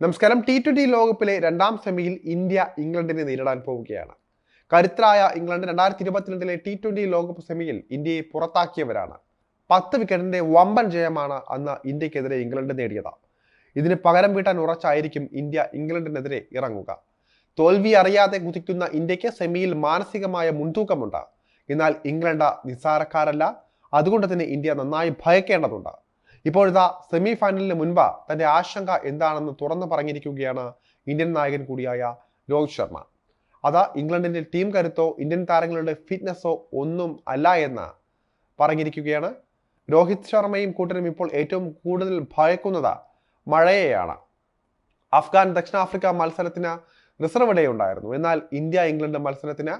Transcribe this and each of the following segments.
നമസ്കാരം. T twenty ലോകകപ്പിലെ രണ്ടാം സെമിയിൽ ഇന്ത്യ ഇംഗ്ലണ്ടിനെ നേരിടാൻ പോവുകയാണ്. കരുത്തരായ ഇംഗ്ലണ്ട് രണ്ടായിരത്തി ഇരുപത്തിരണ്ടിലെ ടി ട്വന്റി ലോകകപ്പ് സെമിയിൽ ഇന്ത്യയെ പുറത്താക്കിയവരാണ്. പത്ത് വിക്കറ്റിന്റെ വമ്പൻ ജയമാണ് അന്ന് ഇന്ത്യക്കെതിരെ ഇംഗ്ലണ്ട് നേടിയത്. ഇതിന് പകരം വീട്ടാൻ ഉറച്ചായിരിക്കും ഇന്ത്യ ഇംഗ്ലണ്ടിനെതിരെ ഇറങ്ങുക. തോൽവി അറിയാതെ കുതിക്കുന്ന ഇന്ത്യയ്ക്ക് സെമിയിൽ മാനസികമായ മുൻതൂക്കമുണ്ട്. എന്നാൽ ഇംഗ്ലണ്ട് നിസ്സാരക്കാരല്ല. അതുകൊണ്ട് തന്നെ ഇന്ത്യ നന്നായി ഭയക്കേണ്ടതുണ്ട്. ഇപ്പോഴിതാ സെമി ഫൈനലിന് മുൻപ് തന്റെ ആശങ്ക എന്താണെന്ന് തുറന്നു പറഞ്ഞിരിക്കുകയാണ് ഇന്ത്യൻ നായകൻ കൂടിയായ രോഹിത് ശർമ്മ. അത് ഇംഗ്ലണ്ടിന്റെ ടീം കരുത്തോ ഇന്ത്യൻ താരങ്ങളുടെ ഫിറ്റ്നസ്സോ ഒന്നും അല്ല എന്ന് പറഞ്ഞിരിക്കുകയാണ്. രോഹിത് ശർമ്മയും കൂട്ടരും ഇപ്പോൾ ഏറ്റവും കൂടുതൽ ഭയക്കുന്നത് മഴയെയാണ്. അഫ്ഗാൻ ദക്ഷിണാഫ്രിക്ക മത്സരത്തിന് റിസർവ് ഡേ ഉണ്ടായിരുന്നു. എന്നാൽ ഇന്ത്യ ഇംഗ്ലണ്ട് മത്സരത്തിന്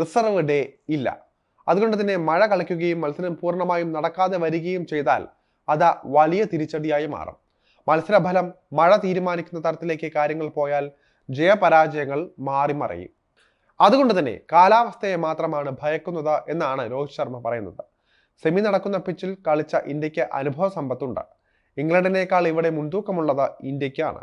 റിസർവ് ഡേ ഇല്ല. അതുകൊണ്ട് തന്നെ മഴ കളിക്കുകയും മത്സരം പൂർണമായും നടക്കാതെ വരികയും ചെയ്താൽ അത് വലിയ തിരിച്ചടിയായി മാറും. മത്സരഫലം മഴ തീരുമാനിക്കുന്ന തരത്തിലേക്ക് കാര്യങ്ങൾ പോയാൽ ജയപരാജയങ്ങൾ മാറിമറയും. അതുകൊണ്ട് തന്നെ കാലാവസ്ഥയെ മാത്രമാണ് ഭയക്കുന്നത് എന്നാണ് രോഹിത് ശർമ്മ പറയുന്നത്. സെമി നടക്കുന്ന പിച്ചിൽ കളിച്ച ഇന്ത്യയ്ക്ക് അനുഭവ സമ്പത്തുണ്ട്. ഇംഗ്ലണ്ടിനേക്കാൾ ഇവിടെ മുൻതൂക്കമുള്ളത് ഇന്ത്യക്കാണ്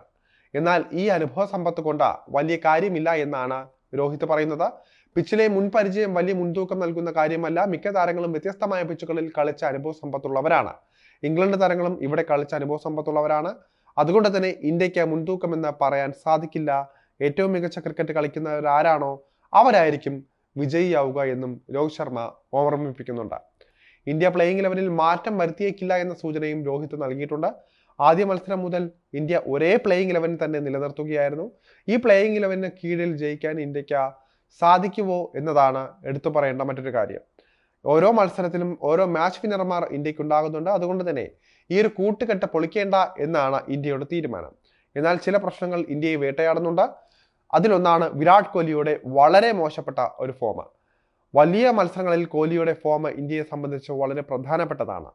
എന്നാൽ ഈ അനുഭവ സമ്പത്ത് കൊണ്ട് വലിയ കാര്യമില്ല എന്നാണ് രോഹിത് പറയുന്നത്. പിച്ചിലെ മുൻപരിചയം വലിയ മുൻതൂക്കം നൽകുന്ന കാര്യമല്ല. മിക്ക താരങ്ങളും വ്യത്യസ്തമായ പിച്ചുകളിൽ കളിച്ച അനുഭവ സമ്പത്തുള്ളവരാണ്. ഇംഗ്ലണ്ട് താരങ്ങളും ഇവിടെ കളിച്ച അനുഭവ സമ്പത്തുള്ളവരാണ്. അതുകൊണ്ട് തന്നെ ഇന്ത്യയ്ക്ക് മുൻതൂക്കമെന്ന് പറയാൻ സാധിക്കില്ല. ഏറ്റവും മികച്ച ക്രിക്കറ്റ് കളിക്കുന്നവർ ആരാണോ അവരായിരിക്കും വിജയിയാവുക എന്നും രോഹിത് ശർമ്മ ഓർമ്മിപ്പിക്കുന്നുണ്ട്. ഇന്ത്യ പ്ലേയിങ് ലെവലിൽ മാറ്റം വരുത്തിയേക്കില്ല എന്ന സൂചനയും രോഹിത് നൽകിയിട്ടുണ്ട്. ആദ്യ മത്സരം മുതൽ ഇന്ത്യ ഒരേ പ്ലേയിങ് ഇലവൻ തന്നെ നിലനിർത്തുകയായിരുന്നു. ഈ പ്ലേയിങ് ലെവലിന് കീഴിൽ ജയിക്കാൻ ഇന്ത്യയ്ക്ക് സാധിക്കുമോ എന്നതാണ് എടുത്തു പറയേണ്ട മറ്റൊരു കാര്യം. ഓരോ മത്സരത്തിലും ഓരോ മാച്ച് വിന്നർമാർ ഇന്ത്യയ്ക്ക് ഉണ്ടാകുന്നുണ്ട് അതുകൊണ്ട് തന്നെ ഈ ഒരു കൂട്ടുകെട്ട് പൊളിക്കേണ്ട എന്നാണ് ഇന്ത്യയുടെ തീരുമാനം. എന്നാൽ ചില പ്രശ്നങ്ങൾ ഇന്ത്യയെ വേട്ടയാടുന്നുണ്ട്. അതിലൊന്നാണ് വിരാട് കോഹ്ലിയുടെ വളരെ മോശപ്പെട്ട ഒരു ഫോം വലിയ മത്സരങ്ങളിൽ കോഹ്ലിയുടെ ഫോം ഇന്ത്യയെ സംബന്ധിച്ച് വളരെ പ്രധാനപ്പെട്ടതാണ്.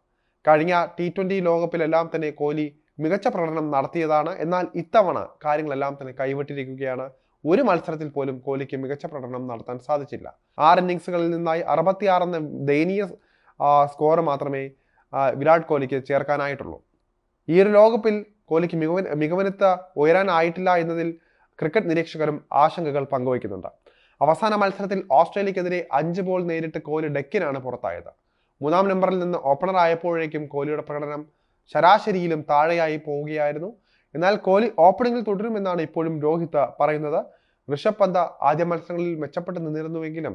കഴിഞ്ഞ ടി ട്വന്റി ലോകകപ്പിലെല്ലാം തന്നെ കോഹ്ലി മികച്ച പ്രകടനം നടത്തിയതാണ്. എന്നാൽ ഇത്തവണ കാര്യങ്ങളെല്ലാം തന്നെ കൈവിട്ടിരിക്കുകയാണ്. ഒരു മത്സരത്തിൽ പോലും കോഹ്ലിക്ക് മികച്ച പ്രകടനം നടത്താൻ സാധിച്ചില്ല. ആറ് ഇന്നിങ്സുകളിൽ നിന്നായി അറുപത്തിയാറ് എന്ന ദയനീയ സ്കോർ മാത്രമേ വിരാട് കോഹ്ലിക്ക് ചേർക്കാനായിട്ടുള്ളൂ. ഈ ഒരു ലോകകപ്പിൽ കോഹ്ലിക്ക് മികവ മികവനത്ത് ഉയരാനായിട്ടില്ല എന്നതിൽ ക്രിക്കറ്റ് നിരീക്ഷകരും ആശങ്കകൾ പങ്കുവയ്ക്കുന്നുണ്ട്. അവസാന മത്സരത്തിൽ ഓസ്ട്രേലിയക്കെതിരെ അഞ്ച് ബോൾ നേരിട്ട് കോഹ്ലി ഡെക്കിനാണ് പുറത്തായത്. മൂന്നാം നമ്പറിൽ നിന്ന് ഓപ്പണർ ആയപ്പോഴേക്കും കോഹ്ലിയുടെ പ്രകടനം ശരാശരിയിലും താഴെയായി പോവുകയായിരുന്നു. എന്നാൽ കോഹ്ലി ഓപ്പണിംഗിൽ തുടരുമെന്നാണ് ഇപ്പോഴും രോഹിത് പറയുന്നത്. ഋഷഭ് പന്ത് ആദ്യ മത്സരങ്ങളിൽ മെച്ചപ്പെട്ട് നിന്നിരുന്നുവെങ്കിലും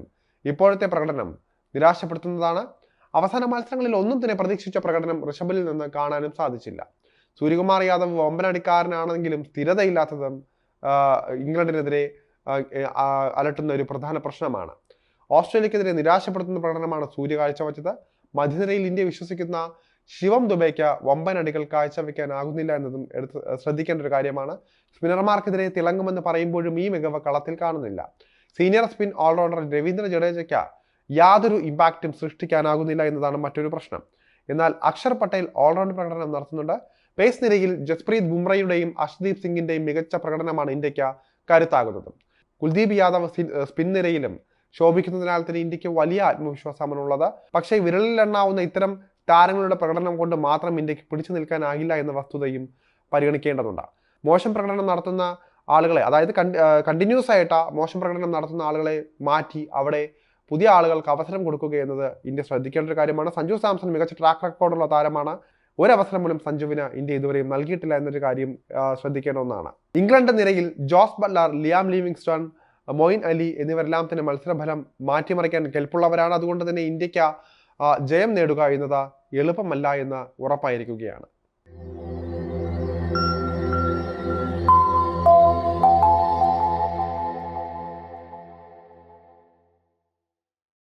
ഇപ്പോഴത്തെ പ്രകടനം നിരാശപ്പെടുത്തുന്നതാണ്. അവസാന മത്സരങ്ങളിൽ ഒന്നും തന്നെ പ്രതീക്ഷിച്ച പ്രകടനം ഋഷഭിൽ നിന്ന് കാണാനും സാധിച്ചില്ല. സൂര്യകുമാർ യാദവ് ഒമ്പനടിക്കാരനാണെങ്കിലും സ്ഥിരതയില്ലാത്തതും ഇംഗ്ലണ്ടിനെതിരെ അലട്ടുന്ന ഒരു പ്രധാന പ്രശ്നമാണ്. ഓസ്ട്രേലിയക്കെതിരെ നിരാശപ്പെടുത്തുന്ന പ്രകടനമാണ് സൂര്യ കാഴ്ചവെച്ചത് മധ്യനിരയിൽ ഇന്ത്യ വിശ്വസിക്കുന്ന ശിവം ദുബൈക്ക് വമ്പൻ അടികൾ കാഴ്ചവെക്കാനാകുന്നില്ല എന്നതും എടുത്ത് ശ്രദ്ധിക്കേണ്ട ഒരു കാര്യമാണ്. സ്പിന്നർമാർക്കെതിരെ തിളങ്ങുമെന്ന് പറയുമ്പോഴും ഈ മികവ് കളത്തിൽ കാണുന്നില്ല. സീനിയർ സ്പിൻ ഓൾറൗണ്ടർ രവീന്ദ്ര ജഡേജയ്ക്ക് യാതൊരു ഇമ്പാക്റ്റും സൃഷ്ടിക്കാനാകുന്നില്ല എന്നതാണ് മറ്റൊരു പ്രശ്നം. എന്നാൽ അക്ഷർ പട്ടേൽ ഓൾറൗണ്ട് പ്രകടനം നടത്തുന്നുണ്ട്. പേസ് നിരയിൽ ജസ്പ്രീത് ബുംറയുടെയും അഷ്ദീപ് സിംഗിന്റെയും മികച്ച പ്രകടനമാണ് ഇന്ത്യയ്ക്ക് കരുത്താകുന്നത്. കുൽദീപ് യാദവ് സ്പിൻ നിരയിലും ശോഭിക്കുന്നതിനാൽ തന്നെ ഇന്ത്യയ്ക്ക് വലിയ ആത്മവിശ്വാസമാണുള്ളത് പക്ഷേ വിരലിലെണ്ണാവുന്ന ഇത്തരം താരങ്ങളുടെ പ്രകടനം കൊണ്ട് മാത്രം ഇന്ത്യയ്ക്ക് പിടിച്ചു നിൽക്കാനാകില്ല എന്ന വസ്തുതയും പരിഗണിക്കേണ്ടതുണ്ട്. മോശം പ്രകടനം നടത്തുന്ന ആളുകളെ അതായത് കണ്ടിന്യൂസ് ആയിട്ട് മോശം പ്രകടനം നടത്തുന്ന ആളുകളെ മാറ്റി അവിടെ പുതിയ ആളുകൾക്ക് അവസരം കൊടുക്കുക എന്നത് ഇന്ത്യ ശ്രദ്ധിക്കേണ്ട ഒരു കാര്യമാണ്. സഞ്ജു സാംസൺ മികച്ച ട്രാക്ക് റെക്കോർഡുള്ള താരമാണ്. ഒരവസരം പോലും സഞ്ജുവിന് ഇന്ത്യ ഇതുവരെയും നൽകിയിട്ടില്ല എന്നൊരു കാര്യം ശ്രദ്ധിക്കേണ്ട ഒന്നാണ്. ഇംഗ്ലണ്ട് നിരയിൽ Jos Buttler Liam Livingstone Moeen Ali എന്നിവരെല്ലാം തന്നെ മത്സരഫലം മാറ്റിമറിക്കാൻ കെൽപ്പുള്ളവരാണ്. അതുകൊണ്ട് തന്നെ ഇന്ത്യയ്ക്ക് ജയം നേടുക എന്നത് എളുപ്പമല്ല എന്ന് ഉറപ്പായിരിക്കുകയാണ്.